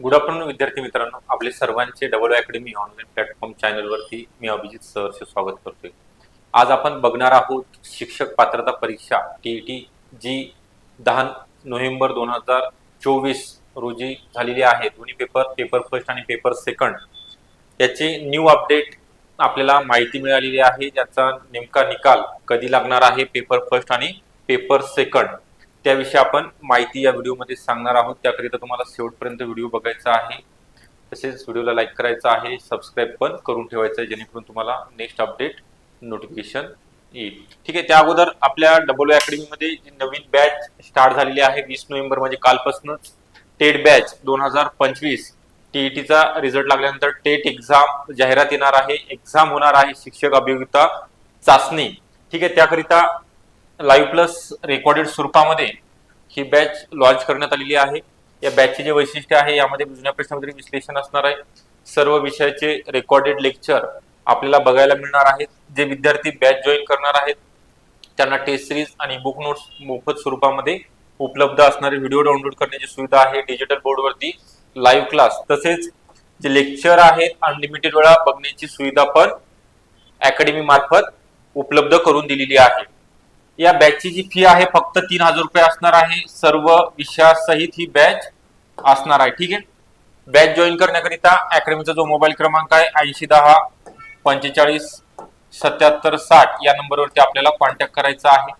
Good afternoon विद्यार्थी मित्रांनो. आपले सर्वांचे डबल अकॅडमी ऑनलाईन प्लॅटफॉर्म चॅनलवरती मी अभिजित सहर्ष स्वागत करतोय. आज आपण बघणार आहोत शिक्षक पात्रता परीक्षा टीईटी जी दहा नोव्हेंबर दोन हजार चोवीस रोजी झालेली आहे. दोन्ही पेपर पेपर फर्स्ट आणि पेपर सेकंड याची न्यू अपडेट आपल्याला माहिती मिळालेली आहे. ज्याचा नेमका निकाल कधी लागणार आहे? पेपर फर्स्ट आणि पेपर सेकंड त्याविषयी आपण माहिती या व्हिडिओमध्ये सांगणार आहोत. त्याकरिता तुम्हाला शेवटपर्यंत व्हिडिओ बघायचा आहे. तसेच व्हिडिओला लाईक करायचा आहे. सबस्क्राईब पण करून ठेवायचं आहे जेणेकरून तुम्हाला नेक्स्ट अपडेट नोटिफिकेशन येईल. ठीक आहे त्या अगोदर आपल्या डबल अकॅडमीमध्ये जी नवीन बॅच स्टार्ट झालेली आहे वीस नोव्हेंबर म्हणजे कालपासूनच टेट बॅच दोन हजार पंचवीस. टीईटीचा रिझल्ट लागल्यानंतर टेट एक्झाम जाहिरात येणार आहे. एक्झाम होणार आहे शिक्षक अभियोगिता चाचणी. ठीक आहे त्याकरिता लाईव्ह प्लस रेकॉर्डेड स्वरूपामध्ये ही बॅच लॉन्च करण्यात आलेली आहे. या बॅचचे जे वैशिष्ट्य आहे यामध्ये जुन्या प्रश्नामध्ये विश्लेषण असणार आहे. सर्व विषयाचे रेकॉर्डेड लेक्चर आपल्याला बघायला मिळणार आहेत. जे विद्यार्थी बॅच जॉईन करणार आहेत त्यांना टेस्ट सिरीज आणि बुक नोट्स मोफत स्वरूपामध्ये उपलब्ध असणारे व्हिडिओ डाउनलोड करण्याची सुविधा आहे. डिजिटल बोर्डवरती लाईव्ह क्लास तसेच जे लेक्चर आहेत अनलिमिटेड वेळा बघण्याची सुविधा पण अकॅडमी मार्फत उपलब्ध करून दिलेली आहे. या बॅचची जी फी आहे फक्त तीन हजार रुपये असणार आहे. सर्व विषयासहित ही बॅच असणार आहे. ठीक आहे? बॅच जॉईन करण्याकरिता अकॅडमीचा जो मोबाईल क्रमांक आहे ऐंशी दहा पंचेचाळीस सत्याहत्तर साठ या नंबरवरती आपल्याला कॉन्टॅक्ट करायचा आहे.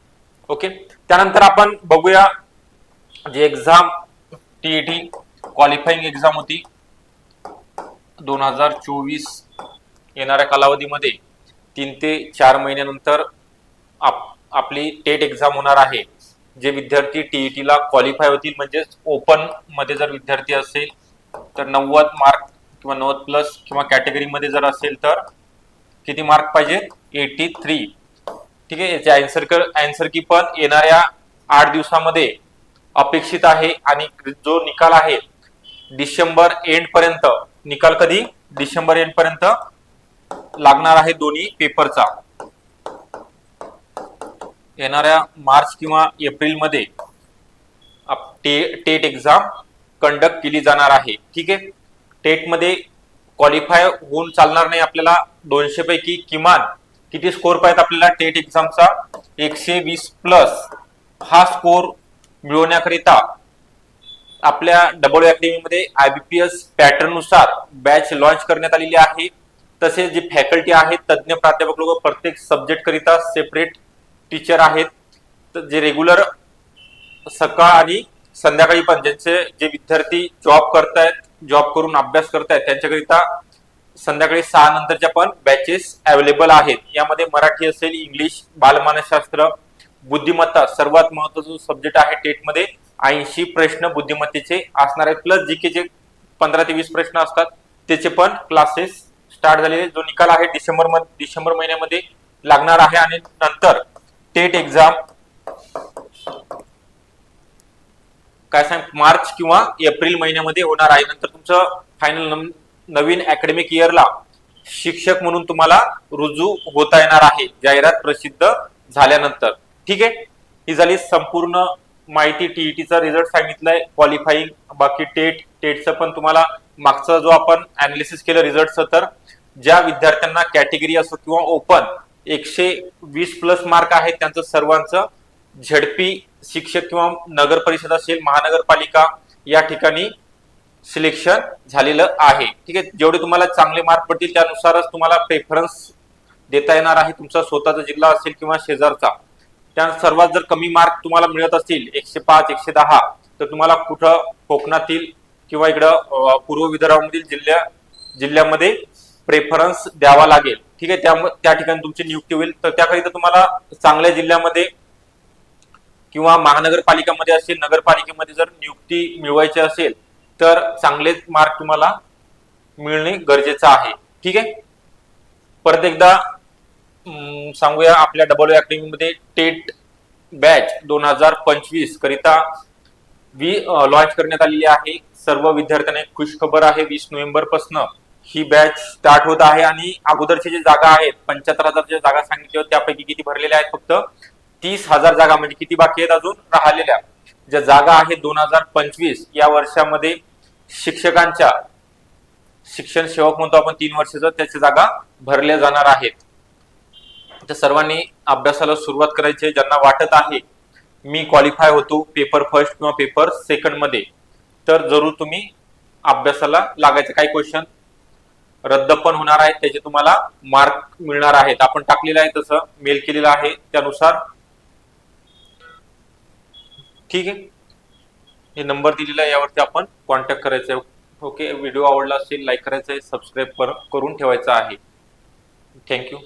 ओके त्यानंतर आपण बघूया जी एक्झाम टीईटी क्वालिफाईंग एक्झाम होती दोन हजार चोवीस येणाऱ्या कालावधीमध्ये तीन ते चार महिन्यानंतर आप आपली टेट एक्झाम होणार आहे जे विद्यार्थी टीईटी ला क्वालिफाय होतील म्हणजेच ओपनमध्ये जर विद्यार्थी असेल तर नव्वद मार्क किंवा नव्वद प्लस किंवा कॅटेगरीमध्ये जर असेल तर किती मार्क पाहिजे? एटी थ्री ठीक आहे? याचे अँसर अँसर की पण येणाऱ्या आठ दिवसामध्ये अपेक्षित आहे आणि जो निकाल आहे डिसेंबर एंड पर्यंत निकाल कधी? डिसेंबर एंड पर्यंत लागणार आहे दोन्ही पेपरचा येणाऱ्या मार्च किंवा एप्रिलमध्ये टे- टेट एक्झाम कंडक्ट केली जाणार आहे. ठीक आहे? टेटमध्ये क्वालिफाय होऊन चालणार नाही आपल्याला दोनशे पैकी किमान. किती स्कोर पाहिजे आपल्याला टेट एक्झामचा एकशे वीस प्लस हा स्कोर मिळवण्याकरिता आपल्या डबल अकॅडमीमध्ये पी एस पॅटर्ननुसार बॅच लॉन्च करण्यात आलेली आहे. तसेच जे फॅकल्टी आहेत तज्ज्ञ प्राध्यापक लोक प्रत्येक सब्जेक्ट करिता सेपरेट टीचर आहेत तर जे रेग्युलर सकाळ आणि संध्याकाळी पण ज्यांचे जे विद्यार्थी जॉब करतायत जॉब करून अभ्यास करतायत त्यांच्याकरिता संध्याकाळी सहा नंतरच्या पण बॅचेस अवेलेबल आहेत. यामध्ये मराठी असेल इंग्लिश बालमानसशास्त्र बुद्धिमत्ता सर्वात महत्त्वाचा जो सब्जेक्ट आहे टेटमध्ये ऐंशी प्रश्न बुद्धिमत्तेचे असणार आहेत प्लस जीकेचे पंधरा ते वीस प्रश्न असतात. त्याचे पण क्लासेस स्टार्ट झालेले जो निकाल आहे डिसेंबर डिसेंबर महिन्यामध्ये लागणार आहे आणि नंतर टेट एक्झाम काय सांग मार्च किंवा एप्रिल महिन्यामध्ये होणार आहे. नंतर तुमचं फायनल नवीन अकॅडमिक इयरला शिक्षक म्हणून तुम्हाला रुजू होता येणार आहे. जाहिरात प्रसिद्ध झाल्यानंतर. ठीक आहे? ही झाली संपूर्ण माहिती. टीईटीचा रिझल्ट सांगितलाय. क्वालिफाईंग बाकी टेट टेटचं पण तुम्हाला मागचा जो आपण अनालिसिस केलं रिझल्टचं तर ज्या विद्यार्थ्यांना कॅटेगरी असो किंवा ओपन एकशे वीस प्लस मार्क आहेत त्यांचं सर्वांचं. झडपी शिक्षक किंवा नगर परिषद असेल महानगरपालिका या ठिकाणी सिलेक्शन झालेलं आहे. ठीक आहे? जेवढे तुम्हाला चांगले मार्क पडतील त्यानुसारच तुम्हाला प्रेफरन्स देता येणार आहे. तुमचा स्वतःचा जिल्हा असेल किंवा शेजारचा. त्या सर्वात जर कमी मार्क तुम्हाला मिळत असतील एकशे पाच एकशे दहा तर तुम्हाला कुठं कोकणातील किंवा इकडं पूर्व विदर्भामधील जिल्ह्या जिल्ह्यामध्ये प्रेफरन्स द्यावा लागेल. ठीक आहे त्या त्या ठिकाणी तुमची नियुक्ती होईल. तर त्याकरिता तुम्हाला चांगल्या जिल्ह्यामध्ये किंवा महानगरपालिकामध्ये असेल नगरपालिकेमध्ये जर नियुक्ती मिळवायची असेल तर चांगलेच मार्क तुम्हाला मिळणे गरजेचं आहे. ठीक आहे? परत एकदा सांगूया आपल्या डबल अकॅडमीमध्ये टेट बॅच दोन हजार पंचवीस करिता वी लॉन्च करण्यात आलेली आहे. सर्व विद्यार्थ्यांना एक खुश खबर आहे. वीस नोव्हेंबरपासून ही बॅच स्टार्ट होत आहे आणि अगोदरचे जे जागा आहेत पंच्याहत्तर हजार ज्या जागा सांगितल्या होत्या त्यापैकी किती भरलेल्या आहेत फक्त? तीस हजार जागा म्हणजे किती बाकी आहेत अजून? राहिलेल्या. ज्या जागा आहेत दोन हजार पंचवीस या वर्षामध्ये शिक्षकांच्या शिक्षण सेवक म्हणतो आपण तीन वर्षाचं त्याच्या जागा भरल्या जाणार आहेत. तर सर्वांनी अभ्यासाला सुरुवात करायची ज्यांना वाटत आहे मी क्वालिफाय होतो पेपर फर्स्ट किंवा पेपर सेकंडमध्ये तर जरूर तुम्ही अभ्यासाला लागायचे. काही क्वेश्चन रद्द पण होणार आहेत त्याचे तुम्हाला मार्क मिळणार आहेत. आपण टाकलेलं आहे तसं मेल केलेलं आहे त्यानुसार. ठीक आहे? हे नंबर दिलेला आहे यावरती आपण कॉन्टॅक्ट करायचा आहे. ओके व्हिडिओ आवडला असेल लाईक करायचा आहे सबस्क्राईब करून ठेवायचा आहे. थँक्यू